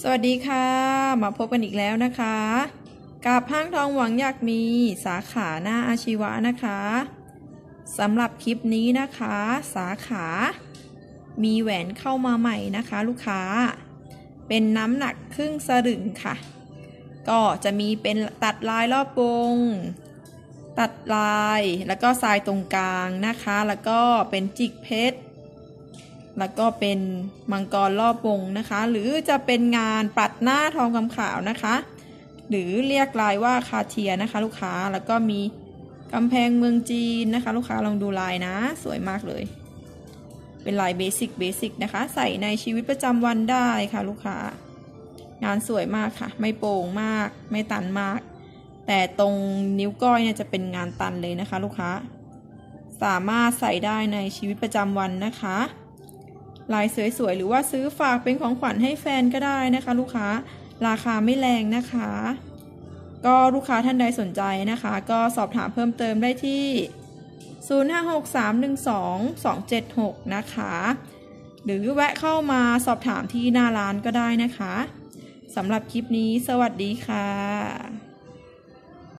สวัสดีค่ะ มาพบกันอีกแล้วนะคะ กับห้างทองหวังอยากมีสาขาหน้าอาชีวะนะคะสำหรับคลิปนี้นะคะ สาขา มีแหวนเข้ามาใหม่นะคะ ลูกค้า เป็นน้ำหนักครึ่งสลึงค่ะ ก็จะมีเป็นตัดลายรอบวง ตัดลายแล้วก็ทรายตรงกลางนะคะ แล้วก็เป็นจิกเพชร แล้วก็เป็นมังกรรอบวงนะคะ หรือจะเป็นงานปัดหน้าทองคำขาวนะคะ หรือเรียกลายว่าคาเทียนะคะ ลูกค้าแล้วก็มีกำแพงเมืองจีนนะคะ ลูกค้าลองดูลายนะ สวยมากเลย เป็นลายเบสิกเบสิกนะคะ ใส่ในชีวิตประจำวันได้ค่ะลูกค้า งานสวยมากค่ะ ไม่โป่งมาก ไม่ตันมาก แต่ตรงนิ้วก้อยเนี่ยจะเป็นงานตันเลยนะคะ ลูกค้า สามารถใส่ได้ในชีวิตประจำวันนะคะ ลายสวยๆ หรือว่าซื้อฝากเป็นของขวัญให้แฟนก็ได้นะคะ ลูกค้าราคาไม่แรงนะคะ ก็ลูกค้าท่านใดสนใจนะคะ ก็สอบถามเพิ่มเติมได้ที่ 0563122276 นะคะ หรือแวะเข้ามาสอบถามที่หน้าร้านก็ได้นะคะสำหรับคลิปนี้สวัสดีค่ะ